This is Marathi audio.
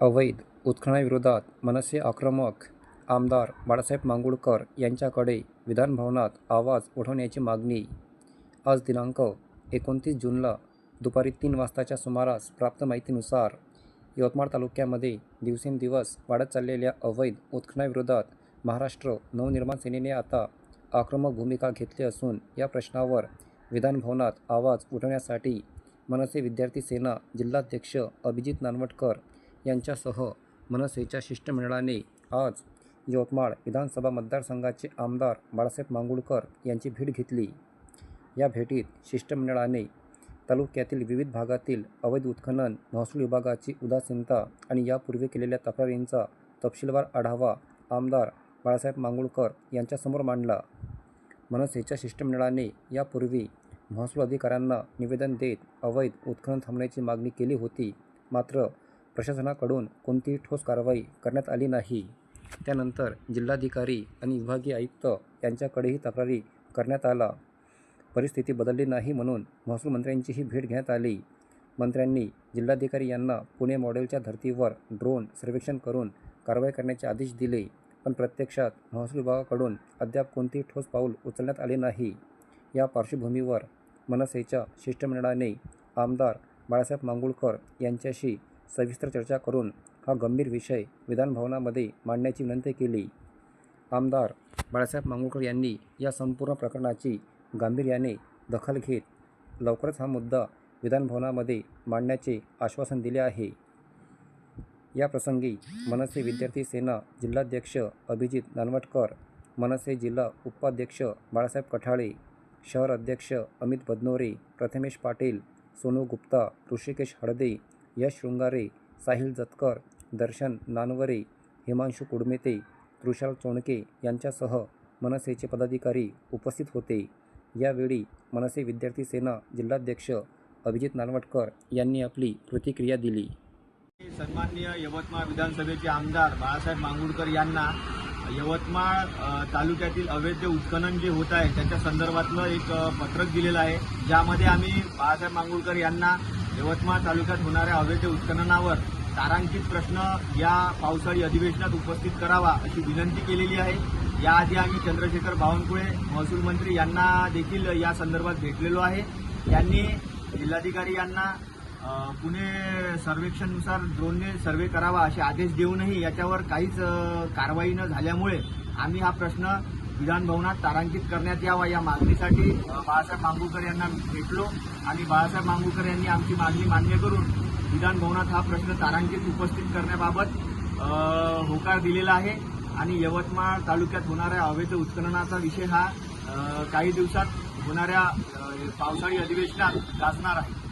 अवैध उत्खननाविरोधात मनसे आक्रमक आमदार बाळासाहेब मांगुळकर यांच्याकडे विधानभवनात आवाज उठवण्याची मागणी. आज दिनांक एकोणतीस जूनला दुपारी तीन वाजताच्या सुमारास प्राप्त माहितीनुसार यवतमाळ तालुक्यामध्ये दिवसेंदिवस वाढत चाललेल्या अवैध उत्खननाविरोधात महाराष्ट्र नवनिर्माण सेनेने आता आक्रमक भूमिका घेतली असून या प्रश्नावर विधानभवनात आवाज उठवण्यासाठी मनसे विद्यार्थी सेना जिल्हाध्यक्ष अभिजित नानवटकर यांच्यासह मनसेच्या शिष्टमंडळाने आज यवतमाळ विधानसभा मतदारसंघाचे आमदार बाळासाहेब मांगुळकर यांची भेट घेतली. या भेटीत शिष्टमंडळाने तालुक्यातील विविध भागातील अवैध उत्खनन महसूल विभागाची उदासीनता आणि यापूर्वी केलेल्या तक्रारींचा तपशीलवार आढावा आमदार बाळासाहेब मांगुळकर यांच्यासमोर मांडला. मनसेच्या शिष्टमंडळाने यापूर्वी महसूल अधिकाऱ्यांना निवेदन देत अवैध उत्खनन थांबण्याची मागणी केली होती. मात्र प्रशासनाकडून कोणतीही ठोस कारवाई करण्यात आली नाही. त्यानंतर जिल्हाधिकारी आणि विभागीय आयुक्त यांच्याकडेही तक्रारी करण्यात आला. परिस्थिती बदलली नाही म्हणून महसूल मंत्र्यांचीही भेट घेण्यात आली. मंत्र्यांनी जिल्हाधिकारी यांना पुणे मॉडेलच्या धर्तीवर ड्रोन सर्वेक्षण करून कारवाई करण्याचे आदेश दिले पण प्रत्यक्षात महसूल विभागाकडून अद्याप कोणतेही ठोस पाऊल उचलण्यात आले नाही. या पार्श्वभूमीवर मनसेच्या शिष्टमंडळाने आमदार बाळासाहेब मांगुळकर यांच्याशी सविस्तर चर्चा करून हा गंभीर विषय विधानभवनामध्ये मांडण्याची विनंती केली. आमदार बाळासाहेब मांगुळकर यांनी या संपूर्ण प्रकरणाची गांभीर्याने दखल घेत लवकरच हा मुद्दा विधानभवनामध्ये मांडण्याचे आश्वासन दिले आहे. या प्रसंगी मनसे विद्यार्थी सेना जिल्हाध्यक्ष अभिजित नानवटकर मनसे जिल्हा उपाध्यक्ष बाळासाहेब कठाळे शहर अध्यक्ष अमित बदनोरे प्रथमेश पाटील सोनू गुप्ता ऋषिकेश हळदे यश शृंगारे साहिल जतकर दर्शन नानवरे हिमांशू कुडमेते तृषाल चोणके यांच्यासह मनसेचे पदाधिकारी उपस्थित होते. यावेळी मनसे विद्यार्थी सेना जिल्हाध्यक्ष अभिजित नानवटकर यांनी आपली प्रतिक्रिया दिली. सन्माननीय यवतमाळ विधानसभेचे आमदार बाळासाहेब मांगुळकर यांना यवतमाळ तालुक्यातील अवैध उत्खनन जे होत आहे त्याच्या संदर्भातलं एक पत्रक दिलेलं आहे. ज्यामध्ये आम्ही बाळासाहेब मांगुळकर यांना यवतमाळ तालुक्यात होणाऱ्या अवैध उत्खननावर तारांकित प्रश्न या पावसाळी अधिवेशनात उपस्थित करावा अशी विनंती केलेली आहे. याआधी आम्ही चंद्रशेखर बावनकुळे महसूल मंत्री यांना देखील या संदर्भात भेटलेलो आहे. त्यांनी जिल्हाधिकारी यांना पुणे सर्वेक्षणनुसार ड्रोनने सर्वे करावा असे आदेश देऊनही याच्यावर काहीच कारवाई न झाल्यामुळे आम्ही हा प्रश्न विधानभवनात तारांकित करण्यात यावा या मागणीसाठी बाळासाहेब मांगूकर यांना भेटलो आणि बाळासाहेब मांगूकर यांनी आमची मागणी मान्य करून विधानभवनात हा प्रश्न तारांकित उपस्थित करण्याबाबत होकार दिलेला आहे. आणि यवतमाळ तालुक्यात होणाऱ्या अवैध उत्खननाचा विषय हा काही दिवसात होणाऱ्या पावसाळी अधिवेशनात गाजणार आहे.